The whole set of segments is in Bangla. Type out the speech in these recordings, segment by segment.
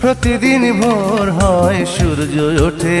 প্রতিদিন ভোর হয় সূর্য ওঠে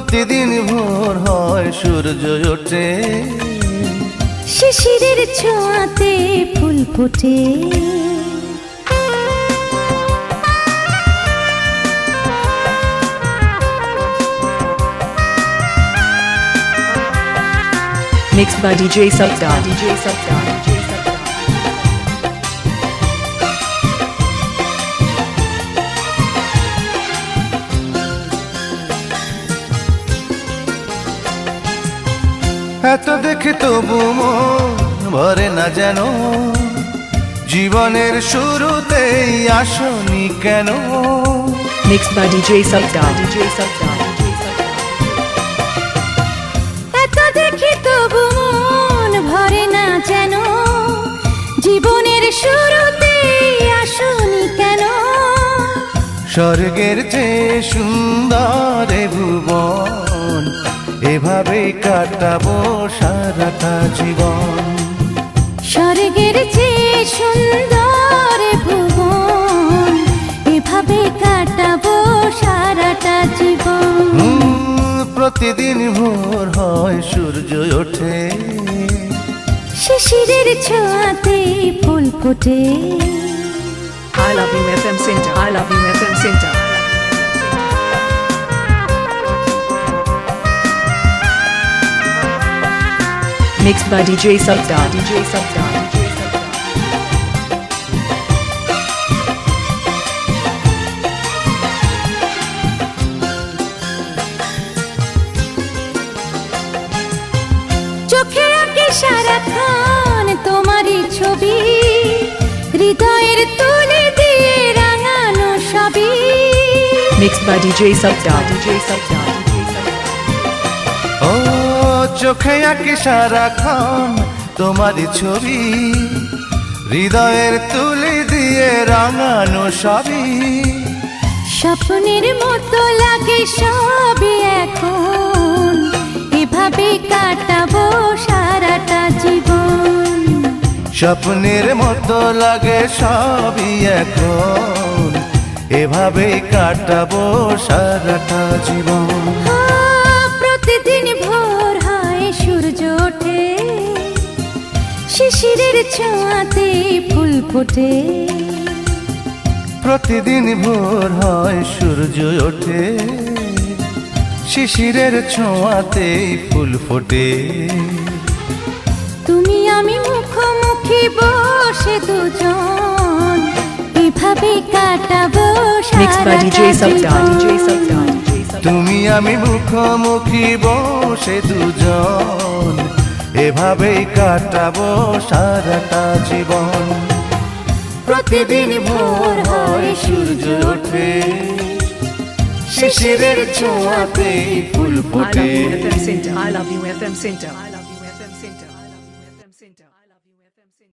প্রতিদিন ভোর হয় সূর্য ওঠে শিশিরের ছোঁয়াতে ফুল ফোটে Mixed by DJ Sabda. DJ Sabda. এত দেখে তবু মন ভরে না যেন জীবনের শুরুতেই আসনি কেন DJ Sabda. DJ Sabda. DJ Sabda. এত দেখি তবু মন ভরে না যেন জীবনের শুরুতে আসনি কেন স্বর্গের চেয়ে সুন্দর ভুবন এভাবেই কাটাবো সারাটা জীবন স্বর্গের চেয়ে সুন্দর ভুবন এভাবে কাটাবো সারাটা জীবন প্রতিদিন ভোর হয় সূর্য ওঠে শিশিরের ছোঁয়াতে ফুল ফোটে I love you FM Center. I love you FM Center. Mixed by DJ Sabda. DJ আঁকে সারাক্ষণ তোমারই ছবি হৃদয়ের তুলে দিয়ে রাঙানো সবই Mixed by DJ Sabda. DJ Sabda. DJ Sabda. ও চোখে আঁকি সারাক্ষণ তোমারই ছবি। হৃদয়ের তুলি দিয়ে রাঙানো সবই। স্বপ্নের মতো লাগে সবই এখন। এভাবে কাটাবো সারাটা জীবন। স্বপ্নের মতো লাগে সবই এখন। এভাবেই কাটাবো সারাটা জীবন। শিশিরের ছোঁয়াতে ফুল ফোটে। প্রতিদিন ভোর হয় সূর্য ওঠে। শিশিরের ছোঁয়াতে ফুল ফোটে। তুমি আমি মুখোমুখি বসে দুজন। এভাবে কাটাবো. তুমি আমি মুখোমুখি বসে দুজন। এভাবেই কাটাবো সারাটা জীবন। প্রতিদিন ভোর হয় সূর্য ওঠে। শিশিরের ছোঁয়াতেই ফুল ফুটে। you FM Center. I love